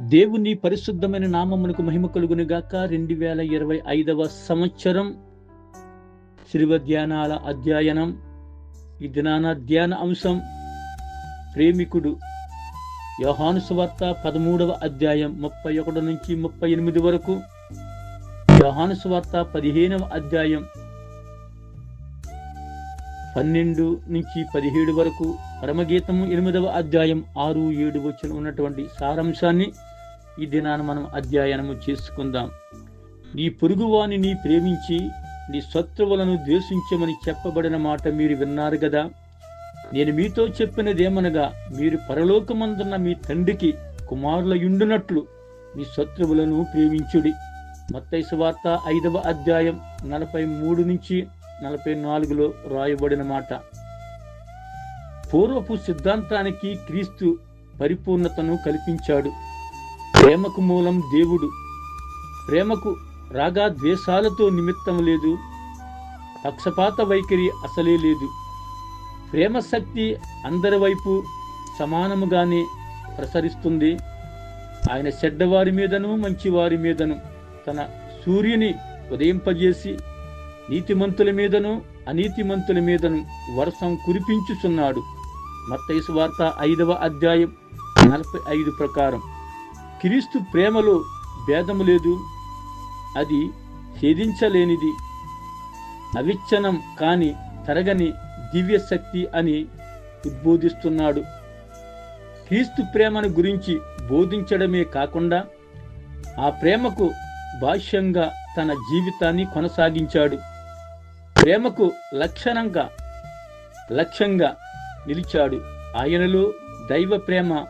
దేవుని పరిశుద్ధమైన నామమునకు మహిమ కలుగును గాక రెండు వేల ఇరవై ఐదవ సంవత్సరం శివ ధ్యానాల అధ్యయనం. ఈ దినాన ధ్యాన అంశం ప్రేమికుడు. యోహాను సువార్త పదమూడవ అధ్యాయం ముప్పై ఒకటి నుంచి ముప్పై ఎనిమిది వరకు. యోహాను సువార్త పదిహేనవ అధ్యాయం పన్నెండు నుంచి పదిహేడు వరకు. పరమగీతము ఎనిమిదవ అధ్యాయం ఆరు ఏడు వచ్చిన ఉన్నటువంటి సారాంశాన్ని ఈ దినాన మనం అధ్యయనము చేసుకుందాం. నీ పొరుగువాని నీ ప్రేమించి నీ శత్రువులను ద్వేషించమని చెప్పబడిన మాట మీరు విన్నారు కదా నేను మీతో చెప్పినదేమనగా మీరు పరలోకమందున్న మీ తండ్రికి కుమారుల యుండునట్లు మీ శత్రువులను ప్రేమించుడి. మత్తైసు వార్త ఐదవ అధ్యాయం నలభై మూడు నుంచి నలభై నాలుగులో రాయబడిన మాట. పూర్వపు సిద్ధాంతానికి క్రీస్తు పరిపూర్ణతను కల్పించాడు. ప్రేమకు మూలం దేవుడు. ప్రేమకు రాగా ద్వేషాలతో నిమిత్తం లేదు. పక్షపాత వైఖరి అసలే లేదు. ప్రేమ శక్తి అందరి వైపు సమానముగానే ప్రసరిస్తుంది. ఆయన చెడ్డవారి మీదను మంచివారి మీదను తన సూర్యుని ఉదయింపజేసి నీతిమంతుల మీదను అనీతిమంతుల మీదను వర్షం కురిపించుచున్నాడు. మత్తైసు వార్త ఐదవ అధ్యాయం నలభై ఐదు ప్రకారం. క్రీస్తు ప్రేమలో భేదము లేదు అది ఛేదించలేనిది. అవిచ్ఛనం కాని తరగని దివ్య శక్తి అని ఉద్బోధిస్తున్నాడు. క్రీస్తు ప్రేమను గురించి బోధించడమే కాకుండా ఆ ప్రేమకు భాష్యంగా తన జీవితాన్ని కొనసాగించాడు. ప్రేమకు లక్షణంగా లక్ష్యంగా నిలిచాడు. ఆయనలో దైవ ప్రేమ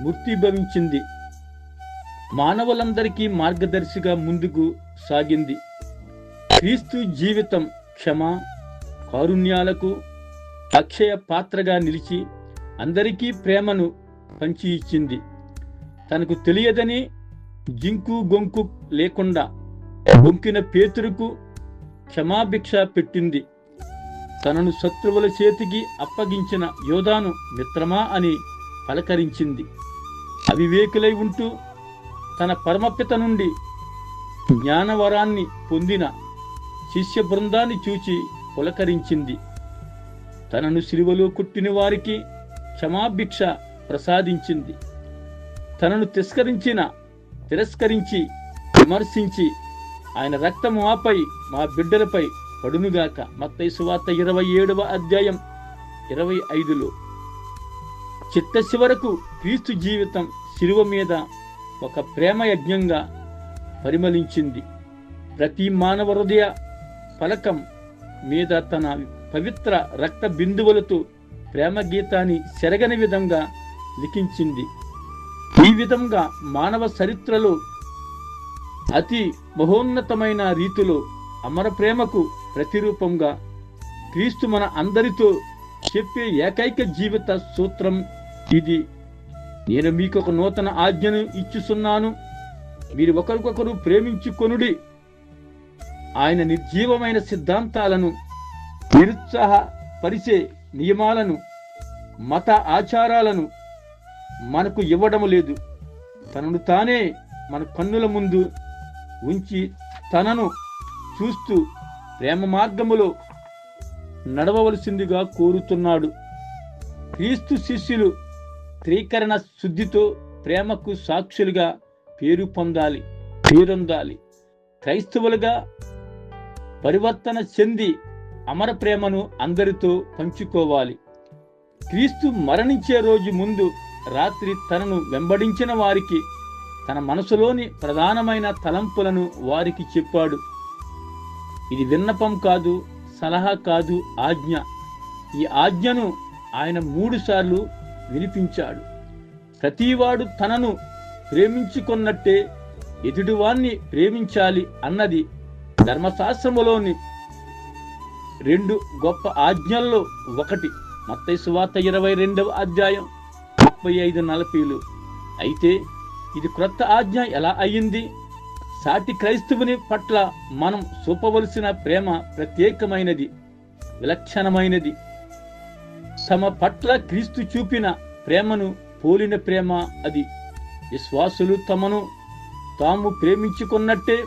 మూర్తిభవించింది. మానవులందరికీ మార్గదర్శిగా ముందుకు సాగింది. క్రీస్తు జీవితం క్షమ కారుణ్యాలకు అక్షయ పాత్రగా నిలిచి అందరికీ ప్రేమను పంచి ఇచ్చింది. తనకు తెలియదని జింకు గొంకు లేకుండా బొంకిన పేతురుకు క్షమాభిక్ష పెట్టింది. తనను శత్రువుల చేతికి అప్పగించిన యోధాను మిత్రమా అని పలకరించింది. అవివేకులై ఉంటూ తన పరమపిత నుండి జ్ఞానవరాన్ని పొందిన శిష్య బృందాన్ని చూచి పులకరించింది. తనను సిలువలో కుట్టిన వారికి క్షమాభిక్ష ప్రసాదించింది. తనను తిరస్కరించిన తిరస్కరించి విమర్శించి ఆయన రక్తము ఆపై మా బిడ్డలపై పడునుగాక. మత్తయి సువార్త ఇరవై ఏడవ అధ్యాయం ఇరవై ఐదులో. చిత్తశివరకు చివరకు క్రీస్తు జీవితం శిలువ మీద ఒక ప్రేమ యజ్ఞంగా పరిమళించింది. ప్రతి మానవ హృదయ ఫలకం మీద తన పవిత్ర రక్త బిందువులతో ప్రేమ గీతాన్ని సెరగని విధంగా లిఖించింది. ఈ విధంగా మానవ చరిత్రలో అతి మహోన్నతమైన రీతిలో అమర ప్రేమకు ప్రతిరూపంగా క్రీస్తు మన అందరితో చెప్పే ఏకైక జీవిత సూత్రం ఇది. నేను మీకు ఒక నూతన ఆజ్ఞను ఇచ్చుచున్నాను. మీరు ఒకరికొకరు ప్రేమించుకొనుడి. ఆయన నిర్జీవమైన సిద్ధాంతాలను నిరుత్సాహపరిచే నియమాలను మత ఆచారాలను మనకు ఇవ్వడం లేదు. తనను తానే మన కన్నుల ముందు ఉంచి తనను చూస్తూ ప్రేమ మార్గములో నడవవలసిందిగా కోరుతున్నాడు. క్రీస్తు శిష్యులు త్రీకరణ శుద్ధితో ప్రేమకు సాక్షులుగా పేరు పొందాలి పేరొందాలి. క్రైస్తవులుగా పరివర్తన చెంది అమర ప్రేమను అందరితో పంచుకోవాలి. క్రీస్తు మరణించే రోజు ముందు రాత్రి తనను వెంబడించిన వారికి తన మనసులోని ప్రధానమైన తలంపులను వారికి చెప్పాడు. ఇది విన్నపం కాదు సలహా కాదు ఆజ్ఞ. ఈ ఆజ్ఞను ఆయన మూడుసార్లు వినిపించాడు. ప్రతివాడు తనను ప్రేమించుకున్నట్టే ఎదుటివాన్ని ప్రేమించాలి అన్నది ధర్మశాస్త్రములోని రెండు గొప్ప ఆజ్ఞల్లో ఒకటి. మత్తయి సువార్త ఇరవై రెండవ అధ్యాయం ముప్పై ఐదు నలభైలు అయితే ఇది క్రొత్త ఆజ్ఞ ఎలా అయ్యింది సాటి క్రైస్తవుని పట్ల మనం చూపవలసిన ప్రేమ ప్రత్యేకమైనది విలక్షణమైనది. తమ పట్ల క్రీస్తు చూపిన ప్రేమను పోలిన ప్రేమ అది. విశ్వాసులు తమను తాము ప్రేమించుకున్నట్టే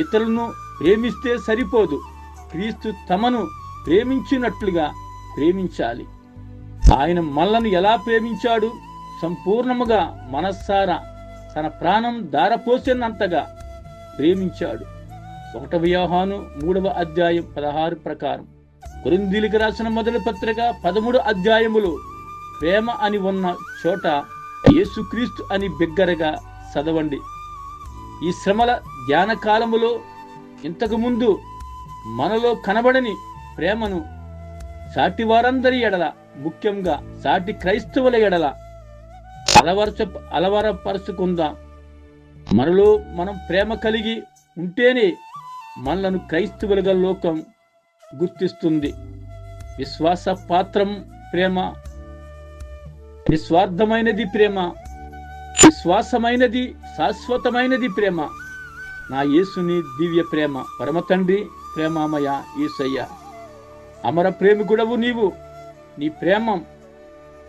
ఇతరులను ప్రేమిస్తే సరిపోదు. క్రీస్తు తమను ప్రేమించినట్లుగా ప్రేమించాలి. ఆయన మనలను ఎలా ప్రేమించాడు? సంపూర్ణముగా మనస్సారా? తన ప్రాణం దారపోసినంతగా ప్రేమించాడు. ఒకటవ వ్యూహాను మూడవ అధ్యాయం పదహారు ప్రకారం. కొరిందీలికి రాసిన మొదటి పత్రిక పదమూడు అధ్యాయములు. ప్రేమ అని ఉన్న చోట యేసుక్రీస్తు అని బిగ్గరగా చదవండి. ఈ శ్రమల ధ్యాన కాలములో ఇంతకుముందు మనలో కనబడని ప్రేమను సాటి వారందరి ఎడల ముఖ్యంగా సాటి క్రైస్తవుల ఎడల అలవరచ అలవరపరుచుకుందాం? మనలో మనం ప్రేమ కలిగి ఉంటేనే మనలను క్రైస్తవులుగా లోకం గుర్తిస్తుంది. విశ్వాస పాత్రం ప్రేమ. నిస్వార్థమైనది ప్రేమ. విశ్వాసమైనది శాశ్వతమైనది ప్రేమ. నా యేసుని దివ్య ప్రేమ. పరమతండ్రి ప్రేమామయ ఈసయ్య అమర ప్రేమికుడవు నీవు. నీ ప్రేమం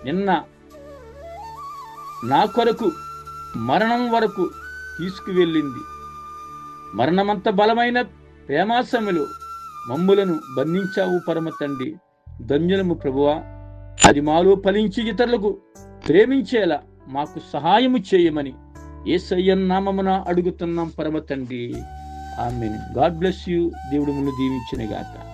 నిన్న నా కొరకు మరణం వరకు తీసుకువెళ్ళింది. మరణమంత బలమైన ప్రేమాశములు మమ్ములను బంధించావు పరమ తండ్రి. ధన్యులము ప్రభువా. అది మాలో ఫలించి ఇతరులకు ప్రేమించేలా మాకు సహాయము చేయమని ఏసయ్యన్ నామమున అడుగుతున్నాం పరమ తండ్రి. ఆమె గాడ్ బ్లెస్ యూ. దేవుడు మును దీవించిన గాక